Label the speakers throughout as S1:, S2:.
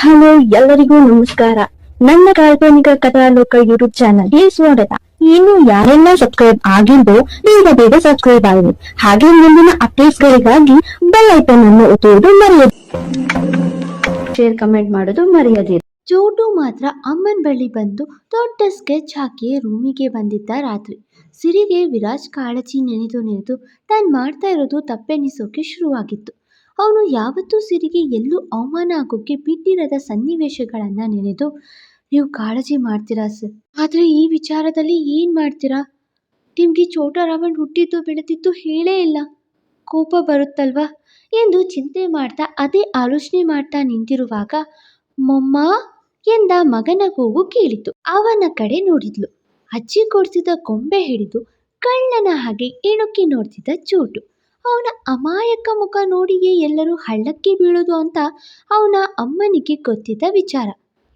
S1: Hello, ಎಲ್ಲರಿಗೂ ನಮಸ್ಕಾರ. ನನ್ನ ಕಾಲ್ಪನಿಕ ಕಥಾಲೋಕ ಯೂಟ್ಯೂಬ್ ಚಾನಲ್ಗೆ ಸ್ವಾಗತ. ಇನ್ನು ಯಾರೆಲ್ಲ ಸಬ್ಸ್ಕ್ರೈಬ್ ಆಗಿದ್ದು ಬೇಗ ಬೇಗ ಸಬ್ಸ್ಕ್ರೈಬ್ ಆಗಿ. ಹಾಗೆ ಮುಂದಿನ ಅಪ್ಡೇಟ್ಸ್ ಗಳಿಗಾಗಿ ಬೆಲ್ ಐಕನ್ ಅನ್ನು ಒತ್ತುವುದು ಮರೆಯದು ಶೇರ್ ಕಮೆಂಟ್ ಮಾಡೋದು ಮರೆಯದಿರಿ.
S2: ಚೋಟು ಮಾತ್ರ ಅಮ್ಮನ ಬಳಿ ಬಂದು ದೊಡ್ಡ ಸ್ಕೆಚ್ ಹಾಕಿ ರೂಮಿಗೆ ಬಂದಿದ್ದ ರಾತ್ರಿ. ಸಿರಿಗೆ ವಿರಾಜ್ ಕಾಳಜಿ ನೆನೆದು ನೆನೆದು ತಾನು ಮಾಡ್ತಾ ಇರೋದು ತಪ್ಪೆನಿಸೋಕೆ ಶುರುವಾಗಿತ್ತು. ಅವನು ಯಾವತ್ತೂ ಸಿರಿಗೆ ಎಲ್ಲೂ ಅವಮಾನ ಆಗೋಕ್ಕೆ ಬಿಟ್ಟಿರದ ಸನ್ನಿವೇಶಗಳನ್ನು ನೆನೆದು, ನೀವು ಕಾಳಜಿ ಮಾಡ್ತೀರಾ ಸರ್? ಆದರೆ ಈ ವಿಚಾರದಲ್ಲಿ ಏನು ಮಾಡ್ತೀರಾ? ನಿಮಗೆ ಚೋಟ ರಾವಣ್ ಹುಟ್ಟಿದ್ದು ಬೆಳೆದಿದ್ದು ಹೇಳೇ ಇಲ್ಲ. ಕೋಪ ಬರುತ್ತಲ್ವಾ? ಎಂದು ಚಿಂತೆ ಮಾಡ್ತಾ ಅದೇ ಆಲೋಚನೆ ಮಾಡ್ತಾ ನಿಂತಿರುವಾಗ, ಮೊಮ್ಮ ಎಂದ ಮಗನ ಕೂಗು ಕೇಳಿತು. ಅವನ ಕಡೆ ನೋಡಿದ್ಲು. ಅಜ್ಜಿ ಕೊಡಿಸಿದ ಗೊಂಬೆ ಹಿಡಿದು ಕಳ್ಳನ ಹಾಗೆ ಇಣುಕಿ ನೋಡ್ತಿದ್ದ ಚೋಟು. ಅವನ ಅಮಾಯಕ ಮುಖ ನೋಡಿಯೇ ಎಲ್ಲರೂ ಹಳ್ಳಕ್ಕೆ ಬೀಳೋದು ಅಂತ ಅವನ ಅಮ್ಮನಿಗೆ ಗೊತ್ತಿದ್ದ ವಿಚಾರ.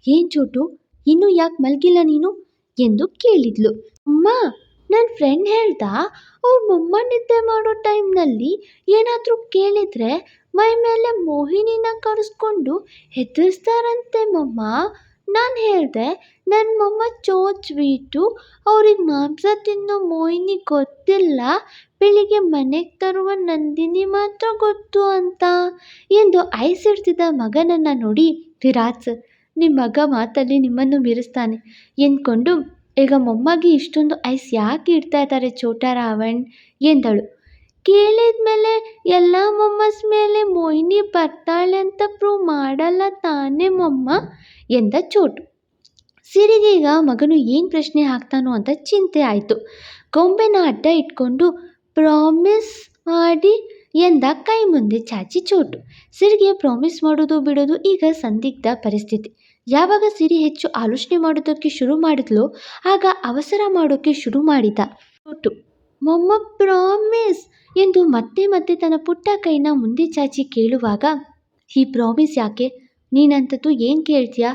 S2: ಏನ್ ಚೋಟು, ಇನ್ನೂ ಯಾಕೆ ಮಲಗಿಲ್ಲ ನೀನು? ಎಂದು ಕೇಳಿದ್ಲು. ಅಮ್ಮ ನನ್ನ ಫ್ರೆಂಡ್ ಹೇಳ್ದ, ಅವ್ರ ಮೊಮ್ಮ ನಿದ್ದೆ ಮಾಡೋ ಟೈಮ್ನಲ್ಲಿ ಏನಾದರೂ ಕೇಳಿದ್ರೆ ಮೈ ಮೇಲೆ ಮೋಹಿನಿನ ಕರೆಸ್ಕೊಂಡು ಹೆದರಿಸ್ತಾರಂತೆ ಮಮ್ಮ. ನಾನು ಹೇಳಿದೆ ನನ್ನ ಮೊಮ್ಮ ಚೋ ಸ್ವೀಟು, ಅವ್ರಿಗೆ ಮಾಂಸ ತಿನ್ನೋ ಮೋಹಿನಿ ಗೊತ್ತಿಲ್ಲ, ಬೆಳಿಗ್ಗೆ ಮನೆಗೆ ತರುವ ನಂದಿನಿ ಮಾತ್ರ ಗೊತ್ತು ಅಂತ. ಎಂದು ಐಸಿಡ್ತಿದ್ದ ಮಗನನ್ನು ನೋಡಿ ವಿರಾಜ್ ನಿಮ್ಮ ಮಗ ಮಾತಲ್ಲಿ ನಿಮ್ಮನ್ನು ಮೀರಿಸ್ತಾನೆ. ಎಂದ್ಕೊಂಡು, ಈಗ ಮೊಮ್ಮಗೆ ಇಷ್ಟೊಂದು ಐಸ್ ಯಾಕೆ ಇಡ್ತಾ ಇದ್ದಾರೆ ಚೋಟ ರಾವಣ್? ಎಂದಳು. ಕೇಳಿದ ಮೇಲೆ ಎಲ್ಲ ಮೊಮ್ಮಸ್ ಮೇಲೆ ಮೋಹಿನಿ ಬರ್ತಾಳೆ ಅಂತ ಪ್ರೂವ್ ಮಾಡಲ್ಲ ತಾನೇ ಮೊಮ್ಮ ಎಂದ ಚೋಟು. ಸಿರಿಗೀಗ ಮಗನು ಏನು ಪ್ರಶ್ನೆ ಹಾಕ್ತಾನೋ ಅಂತ ಚಿಂತೆ ಆಯಿತು. ಗೊಂಬೆನ ಅಡ್ಡ ಇಟ್ಕೊಂಡು, ಪ್ರಾಮಿಸ್ ಮಾಡಿ ಎಂದ ಕೈ ಮುಂದೆ ಚಾಚಿ ಚೋಟು. ಸಿರಿಗೆ ಪ್ರಾಮಿಸ್ ಮಾಡೋದು ಬಿಡೋದು ಈಗ ಸಂದಿಗ್ಧ ಪರಿಸ್ಥಿತಿ. ಯಾವಾಗ ಸಿರಿ ಹೆಚ್ಚು ಆಲೋಚನೆ ಮಾಡೋದಕ್ಕೆ ಶುರು ಮಾಡಿದ್ಲೋ, ಆಗ ಅವಸರ ಮಾಡೋಕ್ಕೆ ಶುರು ಮಾಡಿದ ಚೋಟು. ಮೊಮ್ಮ ಪ್ರಾಮಿಸ್ ಎಂದು ಮತ್ತೆ ಮತ್ತೆ ತನ್ನ ಪುಟ್ಟ ಕೈನ ಮುಂದೆ ಚಾಚಿ ಕೇಳುವಾಗ ಈ ಪ್ರಾಮಿಸ್ ಯಾಕೆ? ನೀನಂತದ್ದು ಏನು ಕೇಳ್ತೀಯಾ?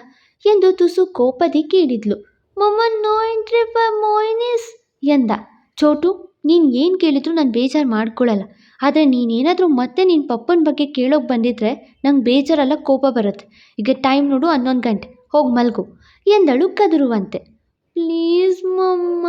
S2: ಎಂದು ತುಸು ಕೋಪದಿ ಕೇಳಿದ್ಲು. ಮೊಮ್ಮ, ನೋ ಎಂಟ್ರಿ ಫಾರ್ ಮೋಯಿನಿಸ್ ಎಂದ. ಚೋಟು, ನೀನು ಏನು ಕೇಳಿದ್ರು ನಾನು ಬೇಜಾರು ಮಾಡ್ಕೊಳ್ಳಲ್ಲ ಆದರೆ ನೀನೇನಾದರೂ ಮತ್ತೆ ನಿನ್ನ ಪಪ್ಪನ ಬಗ್ಗೆ ಕೇಳೋಕೆ ಬಂದಿದ್ರೆ ನಂಗೆ ಬೇಜಾರಲ್ಲ, ಕೋಪ ಬರುತ್ತೆ. ಈಗ ಟೈಮ್ ನೋಡು ಹನ್ನೊಂದು ಗಂಟೆ. ಹೋಗಿ ಮಲ್ಗು ಎಂದಳು ಕದರುವಂತೆ. ಪ್ಲೀಸ್ ಮಮ್ಮ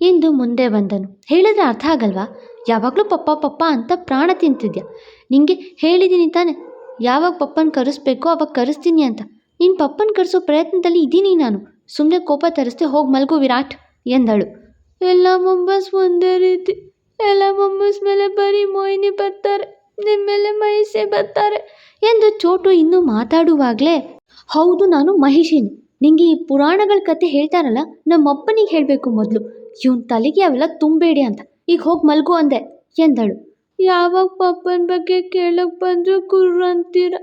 S2: ಎಂದು ಮುಂದೆ ಬಂದನು. ಹೇಳಿದ್ರೆ ಅರ್ಥ ಆಗಲ್ವಾ? ಯಾವಾಗಲೂ ಪಪ್ಪ ಪಪ್ಪ ಅಂತ ಪ್ರಾಣ ತಿಂತಿದ್ಯಾ? ನಿಂಗೆ ಹೇಳಿದ್ದೀನಿ ತಾನೆ. ಯಾವಾಗ ಪಪ್ಪನ ಕರೆಸ್ಬೇಕು ಅವಾಗ ಕರೆಸ್ತೀನಿ ಅಂತ. ನಿನ್ನ ಪಪ್ಪನ ಕರೆಸೋ ಪ್ರಯತ್ನದಲ್ಲಿ ಇದ್ದೀನಿ ನಾನು. ಸುಮ್ಮನೆ ಕೋಪ ತರಿಸ್ತೆ ಹೋಗಿ ಮಲ್ಗು ವಿರಾಟ್ ಎಂದಳು. ಎಲ್ಲ ಮೊಮ್ಮಸ್ ಒಂದೇ ರೀತಿ. ಎಲ್ಲ ಮೊಮ್ಮಸ್ ಮೇಲೆ ಬರೀ ಮೋಹಿನಿ ಬರ್ತಾರೆ. ನಿಮ್ಮ ಮೇಲೆ ಮಹಿಷೆ ಬರ್ತಾರೆ. ಎಂದು ಚೋಟು ಇನ್ನೂ ಮಾತಾಡುವಾಗಲೇ, ಹೌದು, ನಾನು ಮಹಿಷಿನಿ. ನಿಂಗೆ ಈ ಪುರಾಣಗಳ ಕತೆ ಹೇಳ್ತಾರಲ್ಲ ನಮ್ಮ ಅಪ್ಪನಿಗೆ ಹೇಳಬೇಕು ಮೊದಲು. ಇವನ್ ತಲೆಗೆ ಅವೆಲ್ಲ ತುಂಬಬೇಡಿ ಅಂತ. ಈಗ ಹೋಗಿ ಮಲ್ಗು ಅಂದೆ ಎಂದಳು. ಯಾವಾಗ ಪಪ್ಪನ ಬಗ್ಗೆ ಕೇಳಕ್ ಬಂದ್ರು ಕುರ್ರು ಅಂತೀರ?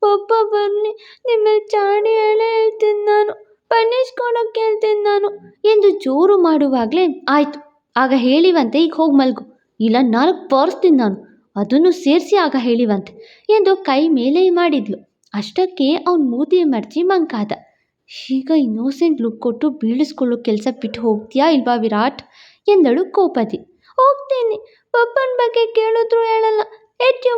S2: ಪಪ್ಪ ಬನ್ನಿ ನಿಮ್ಮ ಚಾಡಿ ಹೇಳೇ ಹೇಳ್ತೀನಿ ನಾನು. ಪನಿಷ್ ಕೊಡೋಕೆ ಹೇಳ್ತೀನಿ ನಾನು. ಎಂದು ಜೋರು ಮಾಡುವಾಗಲೇ ಆಯ್ತು. ಆಗ ಹೇಳಿವಂತೆ ಈಗ ಹೋಗಿ ಮಲ್ಗು. ಇಲ್ಲ ನಾಲ್ಕು ಪರ್ಸ್ತೀನಿ ನಾನು. ಅದನ್ನು ಸೇರಿಸಿ ಆಗ ಹೇಳಿವಂತೆ ಎಂದು ಕೈ ಮೇಲೆ ಮಾಡಿದ್ಲು. ಅಷ್ಟಕ್ಕೆ ಅವನು ಮೂತಿ ಮರ್ಚಿ ಮಂಕಾದ. ಈಗ ಇನ್ನೋಸೆಂಟ್ ಲುಕ್ ಕೊಟ್ಟು ಬೀಳಿಸ್ಕೊಳ್ಳೋ ಕೆಲಸ ಬಿಟ್ಟು ಹೋಗ್ತೀಯಾ ಇಲ್ವಾ ವಿರಾಟ್? ಎಂದಳು ಕೋಪದಿ ಹೋಗ್ತೇನೆ. ಪಪ್ಪನ ಬಗ್ಗೆ ಕೇಳಿದ್ರು ಹೇಳಲ್ಲ.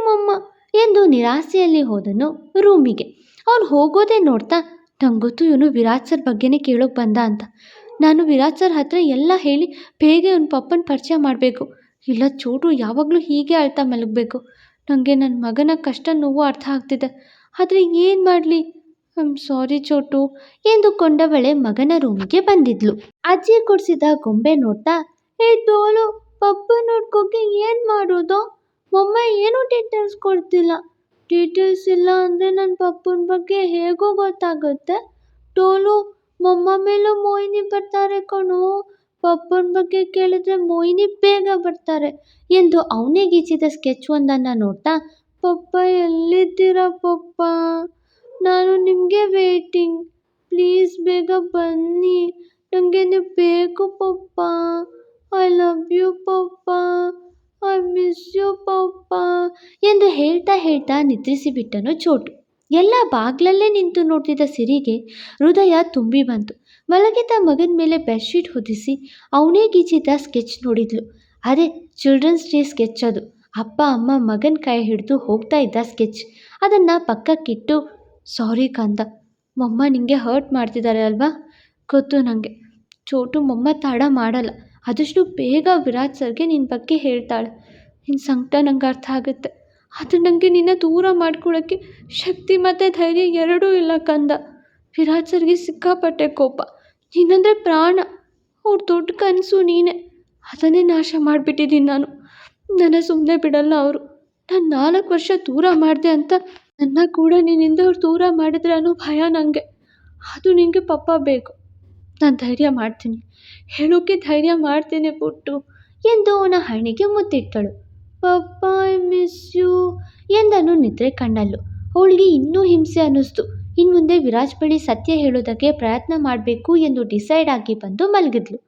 S2: ಮಮ್ಮ ಎಂದು ನಿರಾಸೆಯಲ್ಲಿ ಹೋದನು ರೂಮಿಗೆ. ಅವನು ಹೋಗೋದೇ ನೋಡ್ತಾ, ನಂಗೊತ್ತು ಇವನು ವಿರಾಟ್ ಸರ್ ಬಗ್ಗೆನೇ ಕೇಳೋಕೆ ಬಂದ ಅಂತ. ನಾನು ವಿರಾಟ್ ಸರ್ ಹತ್ರ ಎಲ್ಲ ಹೇಳಿ ಬೇಗ ಇವನ ಪಪ್ಪನ ಪರಿಚಯ ಮಾಡಬೇಕು. ಇಲ್ಲ ಚೋಟು, ಯಾವಾಗಲೂ ಹೀಗೆ ಅಳ್ತಾ ಮಲಗಬೇಕು. ನನಗೆ ನನ್ನ ಮಗನ ಕಷ್ಟ ನೋವು ಅರ್ಥ ಆಗ್ತಿದೆ. ಆದರೆ ಏನು ಮಾಡಲಿ? ಐ ಆಮ್ ಸಾರಿ ಚೋಟು ಎಂದುಕೊಂಡವಳೆ ಮಗನ ರೂಮ್ಗೆ ಬಂದಿದ್ಲು. ಅಜ್ಜಿ ಕೊಡಿಸಿದ ಗೊಂಬೆ ನೋಡ್ತಾ, ಏ ತೋಲು ಪಪ್ಪ ನೋಡ್ಕೋಕೆ ಏನು ಮಾಡೋದು? ಮೊಮ್ಮ ಏನೂ ಡೀಟೇಲ್ಸ್ ಕೊಡ್ತಿಲ್ಲ. ಡೀಟೇಲ್ಸ್ ಇಲ್ಲ ಅಂದರೆ ನನ್ನ ಪಪ್ಪನ ಬಗ್ಗೆ ಹೇಗೋ ಗೊತ್ತಾಗುತ್ತೆ. ಟೋಲು ಮೊಮ್ಮ ಮೇಲೂ ಮೋಹಿನಿ ಬರ್ತಾರೆ ಕಣು. ಪಪ್ಪನ ಬಗ್ಗೆ ಕೇಳಿದ್ರೆ ಮೋಹಿನಿ ಬೇಗ ಬರ್ತಾರೆ ಎಂದು ಅವನೇ ಗೀಚಿದ ಸ್ಕೆಚ್ ಒಂದನ್ನು ನೋಡ್ತಾ, ಪಪ್ಪ ಎಲ್ಲಿದ್ದೀರಾ ಪಪ್ಪ? ನಾನು ನಿಮಗೆ ವೇಟಿಂಗ್ ಪ್ಲೀಸ್ ಬೇಗ ಬನ್ನಿ. ನನಗೆ ನೀವು ಬೇಕು ಪಪ್ಪ. I love you papa. I miss you papa. ಎಂದು ಹೇಳ್ತಾ ಹೇಳ್ತಾ ನಿದ್ರಿಸಿಬಿಟ್ಟನು ಚೋಟು. ಎಲ್ಲ ಬಾಗ್ಲಲ್ಲೇ ನಿಂತು ನೋಡ್ತಿದ್ದ ಸಿರಿಗೆ ಹೃದಯ ತುಂಬಿ ಬಂತು. ಮಲಗಿದ್ದ ಮಗನ ಮೇಲೆ ಬೆಡ್ಶೀಟ್ ಹೊದಿಸಿ ಅವನೇ ಗೀಚಿದ್ದ ಸ್ಕೆಚ್ ನೋಡಿದ್ಲು. ಅದೇ ಚಿಲ್ಡ್ರನ್ಸ್ ಡೇ ಸ್ಕೆಚ್ ಅದು. ಅಪ್ಪ, ಅಮ್ಮ, ಮಗನ ಕೈ ಹಿಡಿದು ಹೋಗ್ತಾ ಇದ್ದ ಸ್ಕೆಚ್. ಅದನ್ನು ಪಕ್ಕಕ್ಕಿಟ್ಟು ಸಾರಿ ಕಂದ ಮಮ್ಮ ನಿಂಗೆ ಹರ್ಟ್ ಮಾಡ್ತಿದ್ದಾರೆ ಅಲ್ವಾ? ಗೊತ್ತು ನನಗೆ ಚೋಟು ಮೊಮ್ಮ ತಡ ಮಾಡಲ್ಲ. ಆದಷ್ಟು ಬೇಗ ವಿರಾಟ್ ಸರ್ಗೆ ನಿನ್ನ ಬಗ್ಗೆ ಹೇಳ್ತಾಳೆ. ನಿನ್ನ ಸಂಕಟ ನಂಗೆ ಅರ್ಥ ಆಗುತ್ತೆ. ಅದು ನನಗೆ ನಿನ್ನ ದೂರ ಮಾಡ್ಕೊಳ್ಳೋಕ್ಕೆ ಶಕ್ತಿ ಮತ್ತು ಧೈರ್ಯ ಎರಡೂ ಇಲ್ಲ ಕಂದ ವಿರಾಟ್ ಸರ್ಗೆ ಸಿಕ್ಕಾಪಟ್ಟೆ ಕೋಪ. ನೀನಂದರೆ ಪ್ರಾಣ. ಅವ್ರ ದೊಡ್ಡ ಕನಸು ನೀನೇ. ಅದನ್ನೇ ನಾಶ ಮಾಡಿಬಿಟ್ಟಿದ್ದೀನಿ ನಾನು. ನನ್ನ ಸುಮ್ಮನೆ ಬಿಡಲ್ಲ ಅವರು. ನಾನು ನಾಲ್ಕು ವರ್ಷ ದೂರ ಮಾಡಿದೆ ಅಂತ ನನ್ನ ಕೂಡ ನಿನ್ನಿಂದ ಅವ್ರು ದೂರ ಮಾಡಿದ್ರೆ ಅನ್ನೋ ಭಯ ನನಗೆ ಅದು ನಿನಗೆ ಪಪ್ಪ ಬೇಕು. ನಾನು ಧೈರ್ಯ ಮಾಡ್ತೀನಿ. ಹೇಳೋಕ್ಕೆ ಧೈರ್ಯ ಮಾಡ್ತೀನಿ ಪುಟ್ಟು. ಎಂದು ಅವನ ಹಣೆಗೆ ಮುತ್ತಿಟ್ಟಳು. ಪಪ್ಪ ಐ ಮಿಸ್ ಯು ಎಂದನು ನಿದ್ರೆ ಕಣ್ಣಲ್ಲು. ಅವಳಿಗೆ ಇನ್ನೂ ಹಿಂಸೆ ಅನ್ನಿಸ್ತು. ಇನ್ನು ಮುಂದೆ ವಿರಾಜ್ ಬಳಿ ಸತ್ಯ ಹೇಳೋದಕ್ಕೆ ಪ್ರಯತ್ನ ಮಾಡಬೇಕು ಎಂದು ಡಿಸೈಡ್ ಆಗಿ ಬಂದು ಮಲಗಿದ್ಲು.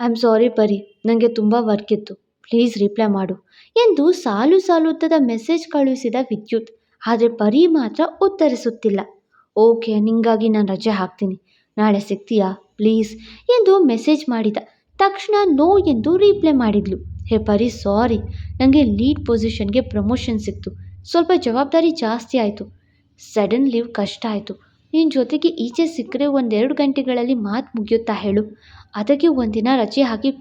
S2: ಐ ಆಮ್ ಸಾರಿ ಪರಿ. ನನಗೆ ತುಂಬ ವರ್ಕ್ ಇತ್ತು. ಪ್ಲೀಸ್ ರಿಪ್ಲೈ ಮಾಡು ಎಂದು ಸಾಲು ಸಾಲುತ್ತದ ಮೆಸೇಜ್ ಕಳುಹಿಸಿದ ವಿದ್ಯುತ್. ಆದರೆ ಪರಿ ಮಾತ್ರ ಉತ್ತರಿಸುತ್ತಿಲ್ಲ. ಓಕೆ, ನಿಂಗಾಗಿ ನಾನು ರಜೆ ಹಾಕ್ತೀನಿ. ನಾಳೆ ಸಿಗ್ತೀಯಾ? ಪ್ಲೀಸ್ ಎಂದು ಮೆಸೇಜ್ ಮಾಡಿದ ತಕ್ಷಣ ನೋ ಎಂದು ರೀಪ್ಲೈ ಮಾಡಿದ್ಲು. ಹೇ ಪರಿ, ಸಾರಿ. ನನಗೆ ಲೀಡ್ ಪೊಸಿಷನ್ಗೆ ಪ್ರಮೋಷನ್ ಸಿಕ್ತು. ಸ್ವಲ್ಪ ಜವಾಬ್ದಾರಿ ಜಾಸ್ತಿ ಆಯಿತು. ಸಡನ್ ಲೀವ್ ಕಷ್ಟ ಆಯಿತು. ನಿನ್ನ ಜೊತೆಗೆ ಈಚೆ ಸಿಕ್ಕರೆ ಒಂದೆರಡು ಗಂಟೆಗಳಲ್ಲಿ ಮಾತು ಮುಗಿಯುತ್ತಾ ಹೇಳು. ಅದಕ್ಕೆ ಒಂದಿನ ರಜೆ ಹಾಕಿ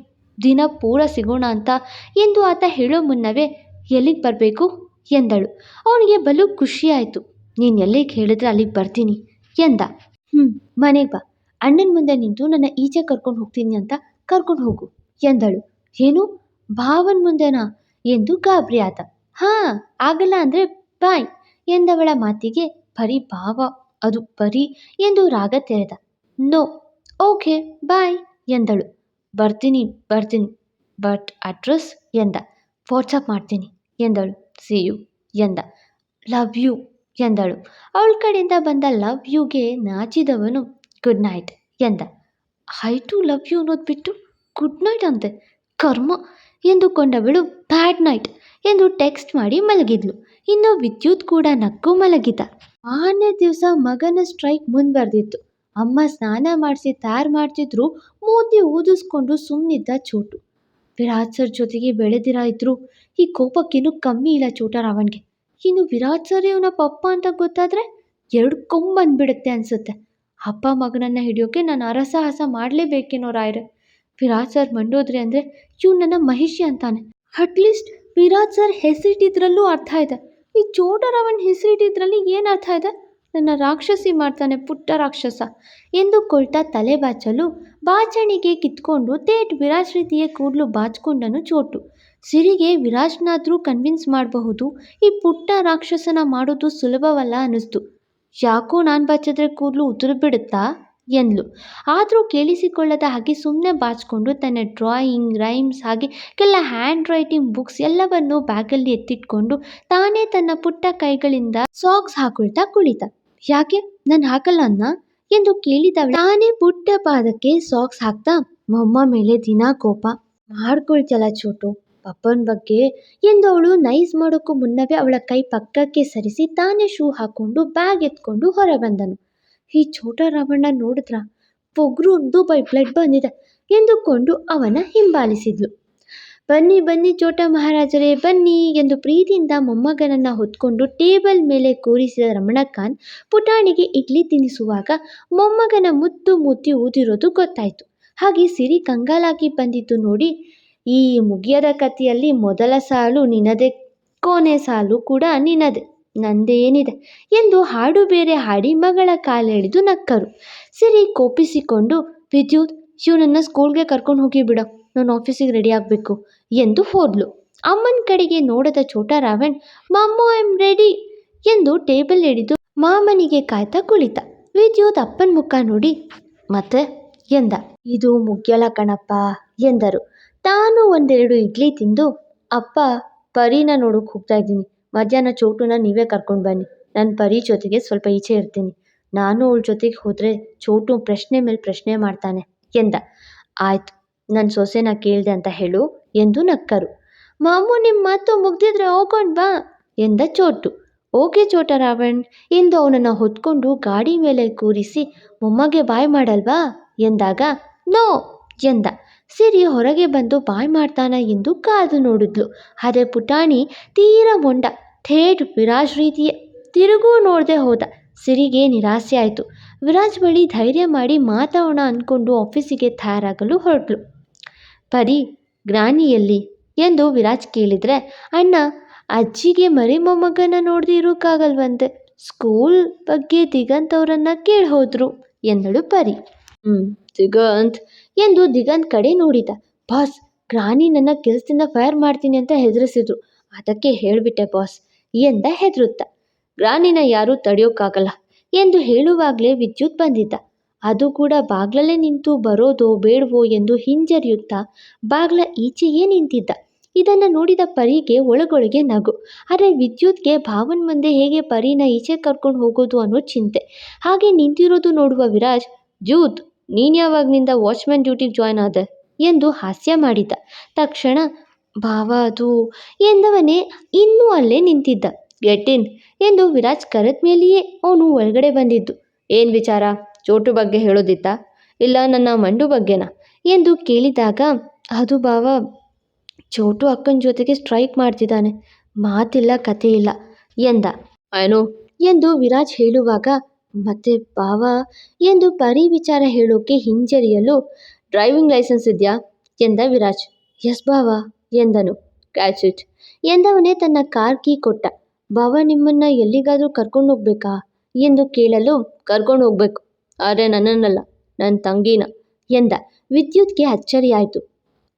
S2: ದಿನ ಪೂರ ಸಿಗೋಣ ಅಂತ ಎಂದು ಆತ ಹೇಳೋ ಮುನ್ನವೇ ಎಲ್ಲಿಗೆ ಬರಬೇಕು? ಎಂದಳು. ಅವನಿಗೆ ಬಲು ಖುಷಿಯಾಯಿತು. ನೀನು ಎಲ್ಲಿಗೆ ಹೇಳಿದ್ರೆ ಅಲ್ಲಿಗೆ ಬರ್ತೀನಿ ಎಂದ. ಹ್ಞೂ ಮನೆಗೆ ಬಾ. ಅಣ್ಣನ ಮುಂದೆ ನಿಂತು ನನ್ನ ಈಚೆ ಕರ್ಕೊಂಡು ಹೋಗ್ತೀನಿ ಅಂತ ಕರ್ಕೊಂಡು ಹೋಗು ಎಂದಳು. ಏನು? ಭಾವನ ಮುಂದೆನಾ? ಎಂದು ಗಾಬರಿ ಆತ. ಹಾಂ ಆಗಲ್ಲ ಅಂದರೆ ಬಾಯ್ ಎಂದವಳ ಮಾತಿಗೆ ಬರೀ ಭಾವ. ಅದು ಬರೀ ಎಂದು ರಾಗ ತೆರೆದ. ನೋ. ಓಕೆ ಬಾಯ್ ಎಂದಳು. ಬರ್ತೀನಿ ಬರ್ತೀನಿ. ಬಟ್ ಅಡ್ರೆಸ್ ಎಂದ. ವಾಟ್ಸಪ್ ಮಾಡ್ತೀನಿ ಎಂದಳು. ಸಿ ಯು ಎಂದ. ಲವ್ ಯು ಎಂದಳು. ಅವಳ ಕಡೆಯಿಂದ ಬಂದ ಲವ್ ಯುಗೆ ನಾಚಿದವನು ಗುಡ್ ನೈಟ್ ಎಂದ. ಐ ಟು ಲವ್ ಯು ಅನ್ನೋದು ಬಿಟ್ಟು ಗುಡ್ ನೈಟ್ ಅಂತೆ. ಕರ್ಮ ಎಂದುಕೊಂಡವಳು ಬ್ಯಾಡ್ ನೈಟ್ ಎಂದು ಟೆಕ್ಸ್ಟ್ ಮಾಡಿ ಮಲಗಿದ್ಲು. ಇನ್ನು ವಿದ್ಯುತ್ ಕೂಡ ನಕ್ಕು ಮಲಗಿದ. ಆರನೇ ದಿವಸ ಮಗನ ಸ್ಟ್ರೈಕ್ ಮುಂದುವರೆದಿತ್ತು. ಅಮ್ಮ ಸ್ನಾನ ಮಾಡಿಸಿ, ತಯಾರು ಮಾಡ್ತಿದ್ರು. ಮೂತಿ ಊದಿಸ್ಕೊಂಡು ಸುಮ್ಮನಿದ್ದ ಚೋಟು. ವಿರಾಟ್ ಸರ್ ಜೊತೆಗೆ ಬೆಳೆದಿರ ಇದ್ರು, ಈ ಕೋಪಕ್ಕೇನು ಕಮ್ಮಿ ಇಲ್ಲ ಚೋಟರಾವನ್ಗೆ ಇನ್ನು ವಿರಾಟ್ ಸರ್ ಇವನ ಪಪ್ಪ ಅಂತ ಗೊತ್ತಾದರೆ ಎರಡು ಕೊಂಬಂದ್ಬಿಡುತ್ತೆ ಅನಿಸುತ್ತೆ. ಅಪ್ಪ ಮಗನನ್ನು ಹಿಡಿಯೋಕೆ ನಾನು ಅರಸಾಹಸ ಮಾಡಲೇಬೇಕೇನೋ ರಾಯರ್. ವಿರಾಟ್ ಸರ್ ಮಂಡೋದ್ರಿ ಅಂದರೆ ನನ್ನ ಮಹಿಷಿ ಅಂತಾನೆ. ಅಟ್ಲೀಸ್ಟ್ ವಿರಾಟ್ ಸರ್ ಹೆಸರಿಟ್ಟಿದ್ರಲ್ಲೂ ಅರ್ಥ ಇದೆ. ಈ ಚೋಟರಾವನ್ ಹೆಸರಿಟ್ಟಿದ್ರಲ್ಲಿ ಏನು ಅರ್ಥ ಇದೆ? ನನ್ನ ರಾಕ್ಷಸಿ ಮಾಡ್ತಾನೆ ಪುಟ್ಟ ರಾಕ್ಷಸ. ಎಂದುಕೊಳ್ತಾ ತಲೆ ಬಾಚಲು ಬಾಚಣಿಗೆ ಕಿತ್ಕೊಂಡು ತೇಟ್ ವಿರಾಜ್ ರೀತಿಯ ಕೂದಲು ಬಾಚ್ಕೊಂಡನು ಚೋಟು. ಸಿರಿಗೆ ವಿರಾಜ್ನಾದ್ರೂ ಕನ್ವಿನ್ಸ್ ಮಾಡಬಹುದು, ಈ ಪುಟ್ಟ ರಾಕ್ಷಸನ ಮಾಡೋದು ಸುಲಭವಲ್ಲ ಅನ್ನಿಸ್ತು. ಯಾಕೋ ನಾನು ಬಾಚಿದ್ರೆ ಕೂದಲು ಉದುರು ಬಿಡುತ್ತಾ ಎಂದ್ಲು. ಆದರೂ ಕೇಳಿಸಿಕೊಳ್ಳದ ಹಾಗೆ ಸುಮ್ಮನೆ ಬಾಚಿಕೊಂಡು ತನ್ನ ಡ್ರಾಯಿಂಗ್ ರೈಮ್ಸ್ ಹಾಗೆ ಕೆಲ ಹ್ಯಾಂಡ್ ರೈಟಿಂಗ್ ಬುಕ್ಸ್ ಎಲ್ಲವನ್ನೂ ಬ್ಯಾಗಲ್ಲಿ ಎತ್ತಿಟ್ಕೊಂಡು ತಾನೇ ತನ್ನ ಪುಟ್ಟ ಕೈಗಳಿಂದ ಸಾಕ್ಸ್ ಹಾಕೊಳ್ತಾ ಕುಳಿತ. ಯಾಕೆ? ನಾನು ಹಾಕಲ್ಲ ಅನ್ನ ಎಂದು ಕೇಳಿದವಳು. ತಾನೇ ಪುಟ್ಟ ಪಾದಕ್ಕೆ ಸಾಕ್ಸ್ ಹಾಕ್ತಾ ಮೊಮ್ಮ ಮೇಲೆ ದಿನ ಕೋಪ. ಮಾಡ್ಕೊಳ್ತಲ್ಲ ಚೋಟು ಪಪ್ಪನ ಬಗ್ಗೆ ಎಂದು ಅವಳು ನೈಸ್ ಮಾಡೋಕ್ಕೂ ಮುನ್ನವೇ ಅವಳ ಕೈ ಪಕ್ಕಕ್ಕೆ ಸರಿಸಿ ತಾನೇ ಶೂ ಹಾಕೊಂಡು ಬ್ಯಾಗ್ ಎತ್ಕೊಂಡು ಹೊರ ಬಂದನು ಈ ಚೋಟ ರಾವಣ್ಣ ನೋಡಿದ್ರ? ಪೊಗ್ರು ಒಂದು ಬೈ ಬ್ಲಡ್ ಬಂದಿದೆ ಎಂದುಕೊಂಡು ಅವನ ಹಿಂಬಾಲಿಸಿದ್ಲು. ಬನ್ನಿ ಬನ್ನಿ ಚೋಟ ಮಹಾರಾಜರೇ, ಬನ್ನಿ ಎಂದು ಪ್ರೀತಿಯಿಂದ ಮೊಮ್ಮಗನನ್ನು ಹೊತ್ಕೊಂಡು ಟೇಬಲ್ ಮೇಲೆ ಕೂರಿಸಿದ ರಮಣಕಾಂತ್ ಪುಟಾಣಿಗೆ ಇಡ್ಲಿ ತಿನ್ನಿಸುವಾಗ ಮೊಮ್ಮಗನ ಮುತ್ತು ಮುತ್ತಿ ಊದಿರೋದು ಗೊತ್ತಾಯಿತು. ಹಾಗೆ ಸಿರಿ ಕಂಗಾಲಾಗಿ ಬಂದಿದ್ದು ನೋಡಿ, ಈ ಮುಗಿಯದ ಕಥೆಯಲ್ಲಿ ಮೊದಲ ಸಾಲು ನಿನ್ನದೇ ಕೊನೆ ಸಾಲು ಕೂಡ ನಿನ್ನದೇ ನಂದೇನಿದೆ ಎಂದು ಹಾಡು ಬೇರೆ ಹಾಡಿ ಮಗಳ ಕಾಲೆಳೆದು ನಕ್ಕರು. ಸಿರಿ ಕೋಪಿಸಿಕೊಂಡು, ವಿದ್ಯುತ್, ಇವನನ್ನು ಸ್ಕೂಲ್ಗೆ ಕರ್ಕೊಂಡು ಹೋಗಿ ಬಿಡು, ನಾನು ಆಫೀಸಿಗೆ ರೆಡಿ ಆಗಬೇಕು. ಎಂದು ಹೋದ್ಲು. ಅಮ್ಮನ ಕಡೆಗೆ ನೋಡದ ಚೋಟ ರಾವಣ್ ಮಮ್ಮು, ಐ ಆಮ್ ರೆಡಿ ಎಂದು ಟೇಬಲ್ ಹಿಡಿದು ಮಾಮನಿಗೆ ಕಾಯ್ತಾ ಕುಳಿತ. ವಿದ್ಯುತ್ ಅಪ್ಪನ ಮುಖ ನೋಡಿ, ಮತ್ತೆ? ಎಂದ. ಇದು ಮುಗ್ಯಲ ಕಣಪ್ಪ ಎಂದರು. ತಾನು ಒಂದೆರಡು ಇಡ್ಲಿ ತಿಂದು, ಅಪ್ಪ ಪರಿನ ನೋಡೋಕೆ ಹೋಗ್ತಾ ಇದ್ದೀನಿ. ಮಧ್ಯಾಹ್ನ ಚೋಟುನ ನೀವೇ ಕರ್ಕೊಂಡು ಬನ್ನಿ. ನಾನು ಪರಿ ಜೊತೆಗೆ ಸ್ವಲ್ಪ ಈಚೆ ಇರ್ತೀನಿ. ನಾನು ಅವಳ ಜೊತೆಗೆ ಹೋದರೆ ಚೋಟು ಪ್ರಶ್ನೆ ಮೇಲೆ ಪ್ರಶ್ನೆ ಮಾಡ್ತಾನೆ ಎಂದ. ಆಯ್ತು ನನ್ನ ಸೊಸೆನ ಕೇಳಿದೆ ಅಂತ ಹೇಳು ಎಂದು ನಕ್ಕರು. ಮಾಮು ನಿಮ್ಮ ಮಾತು ಮುಗ್ದಿದ್ರೆ ಹೋಗೋಣ ಬಾ ಎಂದ ಚೋಟು. ಓಕೆ ಚೋಟ ರಾವಣ್ ಎಂದು ಅವನನ್ನು ಹೊತ್ಕೊಂಡು ಗಾಡಿ ಮೇಲೆ ಕೂರಿಸಿ ಮೊಮ್ಮಗೆ ಬಾಯ್ ಮಾಡಲ್ವಾ? ಎಂದಾಗ, ನೋ ಎಂದ. ಸಿರಿ, ಹೊರಗೆ ಬಂದು ಬಾಯ್ ಮಾಡ್ತಾನ? ಎಂದು ಕಾದು ನೋಡಿದ್ಲು. ಆದರೆ ಪುಟಾಣಿ ತೀರ ಮೊಂಡ ಥೇಟ್ ವಿರಾಜ್ ರೀತಿಯ. ತಿರುಗೂ ನೋಡದೆ ಹೋದ. ಸಿರಿಗೆ ನಿರಾಸೆ ಆಯಿತು. ವಿರಾಜ್ ಬಳಿ ಧೈರ್ಯ ಮಾಡಿ ಮಾತಾಡೋಣ ಅಂದ್ಕೊಂಡು ಆಫೀಸಿಗೆ ತಯಾರಾಗಲು ಹೊರಟಳು ಪರಿ, ಗ್ರಾನಿಯಲ್ಲಿ ಎಂದು ವಿರಾಜ್ ಕೇಳಿದರೆ, ಅಣ್ಣ, ಅಜ್ಜಿಗೆ ಮರಿ ಮೊಮ್ಮಗನ ನೋಡದೆ ಇರೋಕ್ಕಾಗಲ್ವಂತೆ ಸ್ಕೂಲ್ ಬಗ್ಗೆ ದಿಗಂತ್ ಅವರನ್ನು ಕೇಳಿ ಎಂದಳು ಪರಿ. ಹ್ಞೂ ದಿಗಂತ್, ಎಂದು ದಿಗಂತ್ ಕಡೆ ನೋಡಿದ. ಬಾಸ್, ಗ್ರಾನಿ ನನ್ನ ಕೆಲಸದಿಂದ ಫೈರ್ ಮಾಡ್ತೀನಿ ಅಂತ ಹೆದರಿಸಿದ್ರು. ಅದಕ್ಕೆ ಹೇಳಿಬಿಟ್ಟೆ, ಬಾಸ್, ಎಂದ ಹೆದರುತ್ತ. ಗ್ರಾನಿನ ಯಾರೂ ತಡೆಯೋಕ್ಕಾಗಲ್ಲ ಎಂದು ಹೇಳುವಾಗಲೇ ವಿದ್ಯುತ್ ಬಂದಿದ್ದ. ಅದು ಕೂಡ ಬಾಗ್ಲಲ್ಲೇ ನಿಂತು ಬರೋದೋ ಬೇಡವೋ ಎಂದು ಹಿಂಜರಿಯುತ್ತಾ ಬಾಗ್ಲ ಈಚೆಯೇ ನಿಂತಿದ್ದ. ಇದನ್ನು ನೋಡಿದ ಪರಿಗೆ ಒಳಗೊಳಗೆ ನಗು. ಆದರೆ ವಿದ್ಯುತ್ಗೆ ಭಾವನ್ ಮುಂದೆ ಹೇಗೆ ಪರಿನ ಈಚೆ ಕರ್ಕೊಂಡು ಹೋಗೋದು ಅನ್ನೋ ಚಿಂತೆ. ಹಾಗೆ ನಿಂತಿರೋದು ನೋಡುವ ವಿರಾಜ್, ಜೂತ್, ನೀನು ಯಾವಾಗನಿಂದ ವಾಚ್ಮ್ಯಾನ್ ಡ್ಯೂಟಿಗೆ ಜಾಯ್ನ್ ಆದ? ಎಂದು ಹಾಸ್ಯ ಮಾಡಿದ್ದ ತಕ್ಷಣ, ಭಾವ ಅದು, ಎಂದವನೇ ಇನ್ನೂ ಅಲ್ಲೇ ನಿಂತಿದ್ದ. ಗೆಟ್ಟಿನ್, ಎಂದು ವಿರಾಜ್ ಕರೆದ ಮೇಲೆಯೇ ಅವನು ಒಳಗಡೆ ಬಂದಿದ್ದು. ಏನು ವಿಚಾರ? ಚೋಟು ಬಗ್ಗೆ ಹೇಳೋದಿತ್ತಾ? ಇಲ್ಲ ನನ್ನ ಮಂಡು ಬಗ್ಗೆನಾ? ಎಂದು ಕೇಳಿದಾಗ ಅದು ಭಾವ ಚೋಟು ಅಕ್ಕನ ಜೊತೆಗೆ ಸ್ಟ್ರೈಕ್ ಮಾಡ್ತಿದ್ದಾನೆ. ಮಾತಿಲ್ಲ ಕತೆ ಇಲ್ಲ ಎಂದ. ಏನು? ಎಂದು ವಿರಾಜ್ ಹೇಳುವಾಗ ಮತ್ತೆ ಭಾವ ಎಂದು ಪರಿ ವಿಚಾರ ಹೇಳೋಕೆ ಹಿಂಜರಿಯಲು ಡ್ರೈವಿಂಗ್ ಲೈಸೆನ್ಸ್ ಇದೆಯಾ? ಎಂದ ವಿರಾಜ್. ಎಸ್ ಭಾವ ಎಂದನು. ಕ್ಯಾಚ್ ಇಟ್ ಎಂದವನೇ ತನ್ನ ಕಾರ್ ಕೀ ಕೊಟ್ಟ. ಭಾವ ನಿಮ್ಮನ್ನ ಎಲ್ಲಿಗಾದರೂ ಕರ್ಕೊಂಡು ಹೋಗ್ಬೇಕಾ ಎಂದು ಕೇಳಲು ಕರ್ಕೊಂಡು ಹೋಗ್ಬೇಕು ಆದರೆ ನನ್ನನ್ನಲ್ಲ ನನ್ನ ತಂಗಿನ ಎಂದ. ವಿದ್ಯುತ್ಗೆ ಅಚ್ಚರಿಯಾಯಿತು.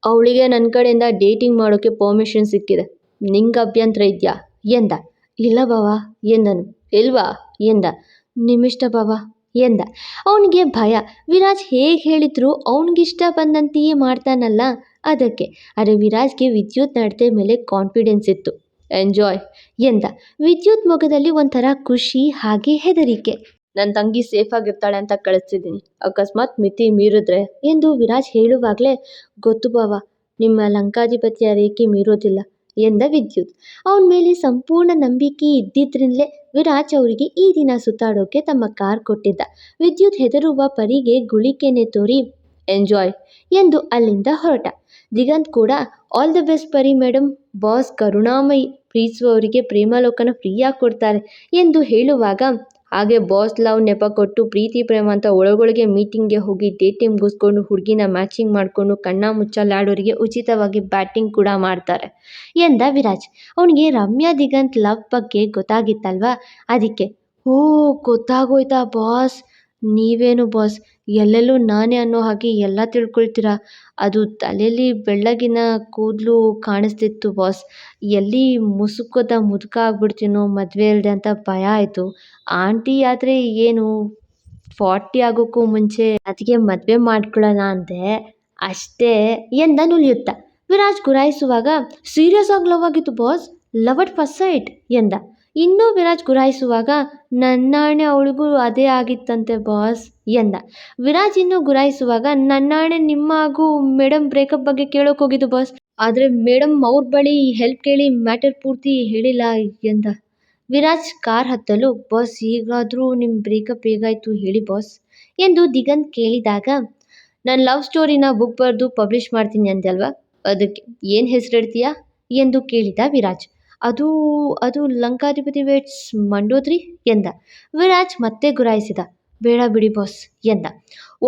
S2: ಅವಳಿಗೆ ನನ್ನ ಕಡೆಯಿಂದ ಡೇಟಿಂಗ್ ಮಾಡೋಕ್ಕೆ ಪರ್ಮಿಷನ್ ಸಿಕ್ಕಿದೆ. ನಿಂಗೆ ಅಭ್ಯಂತರ ಇದೆಯಾ? ಎಂದ. ಇಲ್ಲ ಬಾವ, ಎಂದನು. ಇಲ್ವಾ? ಎಂದ. ನಿಮ್ಮಿಷ್ಟ ಬಾವ, ಎಂದ. ಅವನಿಗೆ ಭಯ. ವಿರಾಜ್ ಹೇಗೆ ಹೇಳಿದ್ರು ಅವನಿಗಿಷ್ಟ ಬಂದಂತೆಯೇ ಮಾಡ್ತಾನಲ್ಲ ಅದಕ್ಕೆ. ಅರೆ ವಿರಾಜ್ಗೆ ವಿದ್ಯುತ್ ನಡತೆ ಮೇಲೆ ಕಾನ್ಫಿಡೆನ್ಸ್ ಇತ್ತು. ಎಂಜಾಯ್ ಎಂದ. ವಿದ್ಯುತ್ ಮೊಗದಲ್ಲಿ ಒಂಥರ ಖುಷಿ, ಹಾಗೆ ಹೆದರಿಕೆ. ನನ್ನ ತಂಗಿ ಸೇಫ್ ಆಗಿರ್ತಾಳೆ ಅಂತ ಕಳಿಸ್ತಿದ್ದೀನಿ. ಅಕಸ್ಮಾತ್ ಮಿತಿ ಮೀರಿದ್ರೆ ಎಂದು ವಿರಾಜ್ ಹೇಳುವಾಗಲೇ, ಗೊತ್ತು ಬಾವ, ನಿಮ್ಮ ಲಂಕಾಧಿಪತಿಯ ರೇಖೆ ಮೀರೋದಿಲ್ಲ ಎಂದ ವಿದ್ಯುತ್. ಅವನ ಮೇಲೆ ಸಂಪೂರ್ಣ ನಂಬಿಕೆ ಇದ್ದಿದ್ರಿಂದಲೇ ವಿರಾಜ್ ಅವರಿಗೆ ಈ ದಿನ ಸುತ್ತಾಡೋಕೆ ತಮ್ಮ ಕಾರ್ ಕೊಟ್ಟಿದ್ದ. ವಿದ್ಯುತ್ ಹೆದರುವ ಪರಿಗೆ ಗುಳಿಕೆನೆ ತೋರಿ, ಎಂಜಾಯ್ ಎಂದು ಅಲ್ಲಿಂದ ಹೊರಟ. ದಿಗಂತ್ ಕೂಡ, all the best Pari madam boss ಕರುಣಾಮಯಿ ಪ್ರೀತಿಸುವವರಿಗೆ ಪ್ರೇಮಲೋಕನ ಫ್ರೀಯಾಗಿ ಕೊಡ್ತಾರೆ ಎಂದು ಹೇಳುವಾಗ ಹಾಗೆ ಬಾಸ್ ಲವ್ ನೆಪ ಕೊಟ್ಟು ಪ್ರೀತಿ, ಪ್ರೇಮ ಅಂತ ಒಳಗೊಳಗೆ ಮೀಟಿಂಗ್ಗೆ ಹೋಗಿ ಡೇಟಿಂಗ್ ಮುಗಿಸ್ಕೊಂಡು ಹುಡುಗಿನ ಮ್ಯಾಚಿಂಗ್ ಮಾಡಿಕೊಂಡು ಕಣ್ಣ ಮುಚ್ಚಲಾಡೋರಿಗೆ ಉಚಿತವಾಗಿ ಬ್ಯಾಟಿಂಗ್ ಕೂಡ ಮಾಡ್ತಾರೆ. ಎಂದ ವಿರಾಜ್, ಅವನಿಗೆ ರಮ್ಯಾ ದಿಗಂತ್ ಲವ್ ಬಗ್ಗೆ ಗೊತ್ತಾಗಿತ್ತಲ್ವಾ? ಅದಕ್ಕೆ, ಓ, ಗೊತ್ತಾಗೋಯ್ತಾ ಬಾಸ್? ನೀವೇನು ಬಾಸ್? ಎಲ್ಲೆಲ್ಲೂ ನಾನೇ ಅನ್ನೋ ಹಾಗೆ ಎಲ್ಲ ತಿಳ್ಕೊಳ್ತೀರಾ? ಅದು ತಲೆಯಲ್ಲಿ ಬೆಳ್ಳಗಿನ ಕೂದಲು ಕಾಣಿಸ್ತಿತ್ತು ಬಾಸ್. ಎಲ್ಲಿ ಮುಸುಕದ ಮುದುಕ ಆಗ್ಬಿಡ್ತೀನೋ ಮದುವೆ ಇಲ್ಲದೆ ಅಂತ ಭಯ ಆಯಿತು. ಆಂಟಿ ಆದರೆ ಏನು, ಫಾರ್ಟಿ ಆಗೋಕ್ಕೂ ಮುಂಚೆ ಅದಕ್ಕೆ ಮದುವೆ ಮಾಡ್ಕೊಳ್ಳೋಣ ಅಂದೆ. ಅಷ್ಟೇ ಎಂದ ನುಲಿಯುತ್ತ ವಿರಾಜ್ ಗುರಾಯಿಸುವಾಗ, ಸೀರಿಯಸ್ ಆಗಿ ಲವ್ ಆಗಿತ್ತು boss? Love at first sight? ಎಂದ. ಇನ್ನೂ ವಿರಾಜ್ ಗುರಾಯಿಸುವಾಗ, ನನ್ನಾಣೆ ಅವಳಿಗೂ ಅದೇ ಆಗಿತ್ತಂತೆ ಬಾಸ್ ಎಂದ. ವಿರಾಜ್ ಇನ್ನೂ ಗುರಾಯಿಸುವಾಗ, ನನ್ನಾಣೆ ನಿಮ್ಮ ಹಾಗೂ ಮೇಡಮ್ ಬ್ರೇಕಪ್ ಬಗ್ಗೆ ಕೇಳೋಕೆ ಹೋಗಿದ್ದು ಬಾಸ್. ಆದರೆ ಮೇಡಮ್ ಅವ್ರ ಬಳಿ ಹೆಲ್ಪ್ ಕೇಳಿ ಮ್ಯಾಟರ್ ಪೂರ್ತಿ ಹೇಳಿಲ್ಲ ಎಂದ. ವಿರಾಜ್ ಕಾರ್ ಹತ್ತಲು, ಬಾಸ್ ಈಗಾದರೂ ನಿಮ್ಮ ಬ್ರೇಕಪ್ ಹೇಗಾಯಿತು ಹೇಳಿ ಬಾಸ್ ಎಂದು ದಿಗಂತ್ ಕೇಳಿದಾಗ ನನ್ನ ಲವ್ ಸ್ಟೋರಿನ ಬುಕ್ ಬರೆದು ಪಬ್ಲಿಷ್ ಮಾಡ್ತೀನಿ ಅಂದಲ್ವಾ ಅದಕ್ಕೆ ಏನು ಹೆಸರಿಡ್ತೀಯಾ ಎಂದು ಕೇಳಿದ ವಿರಾಜ್. ಅದು ಅದು ಲಂಕಾಧಿಪತಿ ವೇಟ್ಸ್ ಮಂಡೋದ್ರಿ ಎಂದ. ವಿರಾಜ್ ಮತ್ತೆ ಗುರಾಯಿಸಿದ. ಬೇಡ ಬಿಡಿ ಬಾಸ್ ಎಂದ.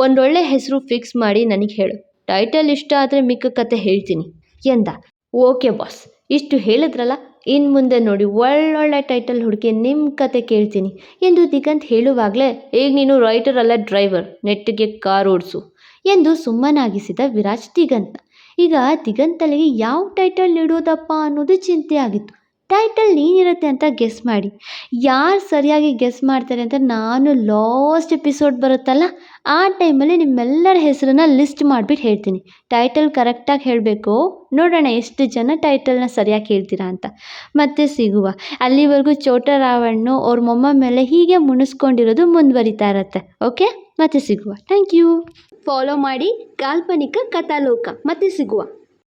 S2: ಒಂದೊಳ್ಳೆ ಹೆಸರು ಫಿಕ್ಸ್ ಮಾಡಿ ನನಗೆ ಹೇಳು. ಟೈಟಲ್ ಇಷ್ಟ ಆದರೆ ಮಿಕ್ಕ ಕತೆ ಹೇಳ್ತೀನಿ ಎಂದ. ಓಕೆ ಬಾಸ್, ಇಷ್ಟು ಹೇಳಿದ್ರಲ್ಲ? ಇನ್ನು ಮುಂದೆ ನೋಡಿ ಒಳ್ಳೊಳ್ಳೆ ಟೈಟಲ್ ಹುಡುಕಿ ನಿಮ್ಮ ಕತೆ ಕೇಳ್ತೀನಿ ಎಂದು ದಿಗಂತ್ ಹೇಳುವಾಗಲೇ, ಈಗ ನೀನು ರೈಟರ್ ಅಲ್ಲ, ಡ್ರೈವರ್. ನೆಟ್ಟಿಗೆ ಕಾರ್ ಓಡಿಸು ಎಂದು ಸುಮ್ಮನಾಗಿಸಿದ ವಿರಾಜ್ ದಿಗಂತ್. ಈಗ ದಿಗಂತಲ್ಲಿ ತಲೆಗೆ ಯಾವ ಟೈಟಲ್ ನೀಡೋದಪ್ಪ ಅನ್ನೋದು ಚಿಂತೆ ಆಗಿತ್ತು. ಟೈಟಲ್ ನೀನಿರುತ್ತೆ ಅಂತ ಗೆಸ್ ಮಾಡಿ. ಯಾರು ಸರಿಯಾಗಿ ಗೆಸ್ ಮಾಡ್ತಾರೆ ಅಂತ ನಾನು ಲಾಸ್ಟ್ ಎಪಿಸೋಡ್ ಬರುತ್ತಲ್ಲ, ಆ ಟೈಮಲ್ಲಿ ನಿಮ್ಮೆಲ್ಲರ ಹೆಸರನ್ನ ಲಿಸ್ಟ್ ಮಾಡಿಬಿಟ್ಟು ಹೇಳ್ತೀನಿ. ಟೈಟಲ್ ಕರೆಕ್ಟಾಗಿ ಹೇಳಬೇಕು. ನೋಡೋಣ ಎಷ್ಟು ಜನ ಟೈಟಲ್ನ ಸರಿಯಾಗಿ ಹೇಳ್ತೀರಾ ಅಂತ. ಮತ್ತೆ ಸಿಗುವ. ಅಲ್ಲಿವರೆಗೂ ಚೋಟ ರಾವಣ್ಣು ಅವ್ರ ಮೊಮ್ಮ ಮೇಲೆ ಹೀಗೆ ಮುಣಿಸ್ಕೊಂಡಿರೋದು ಮುಂದುವರಿತಾ ಇರುತ್ತೆ. ಓಕೆ ಮತ್ತೆ ಸಿಗುವ. ಥ್ಯಾಂಕ್ ಯು ಫಾಲೋ ಮಾಡಿ ಕಾಲ್ಪನಿಕ ಕಥಾಲೋಕ. ಮತ್ತೆ ಸಿಗುವ.